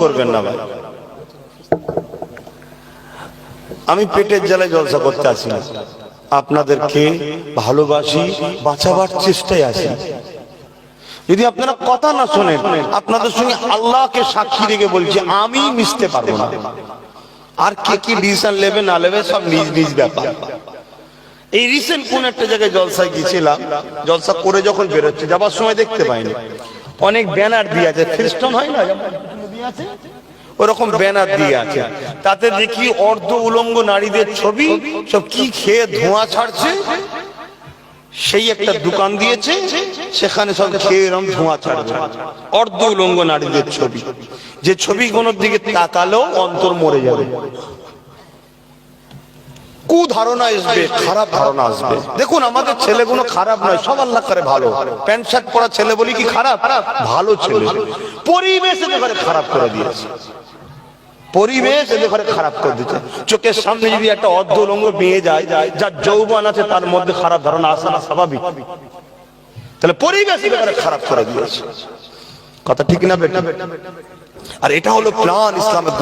করবেন না ভাই। আমি পেটের জ্বালায় জলসা করতে আসি না। আপনাদেরকে ভালোবাসি, বাঁচাবার চেষ্টায় আছি যদি আপনারা কথা না শোনেন, আপনাদের সঙ্গে আল্লাহকে সাক্ষী রেখে বলছি, আমি মিশতে পারব না। আর কে কি ডিসিশন নেবে, না নেবে, সব নিজ নিজ ব্যাপার। এই রিসেন্ট কোন একটা জায়গায় জলসায় গিয়েছিলাম। জলসা করে যখন বেরোচ্ছে, যাবার সময় দেখতে পাইনি। অনেক ব্যানার দিয়ে আছে, খ্রিস্টান হয় না? আছে? ওরকম ব্যানার দিয়ে আছে। তাতে দেখি অর্ধ উলঙ্গ নারীদের ছবি, সব কি খেয়ে ধোঁয়া ছাড়ছে? সেই একটা দোকান দিয়েছে, সেখানে সব খেয়ে এরম ধোঁয়া ছাড়ছে। অর্ধ উলঙ্গ নারীদের ছবি। যে ছবিগুলোর দিকে তাকালো অন্তর মরে যাবে। কু ধারণা আসবে খারাপ ধারণা আসবে। দেখুন আমাদের ছেলেগুলো খারাপ নয় সব আল্লাহ করে ভালো। প্যান্ট শার্ট পরা ছেলে বলি কি খারাপ? ভালো ছেলে। পরিবেশ এদের খারাপ করে দিয়েছে। পরিবেশ এদের ঘরে খারাপ করে দিচ্ছে চোখের সামনে যদি একটা অর্ধ অর্ধলঙ্গ মেয়ে যায় যার যৌবন আছে তার মধ্যে খারাপ ধারণা আসা না স্বাভাবিক। তাহলে পরিবেশ এদের ঘরে খারাপ করে দিয়েছে। কথা ঠিক না বেটা? আর এটা হলো প্লান ইসলামের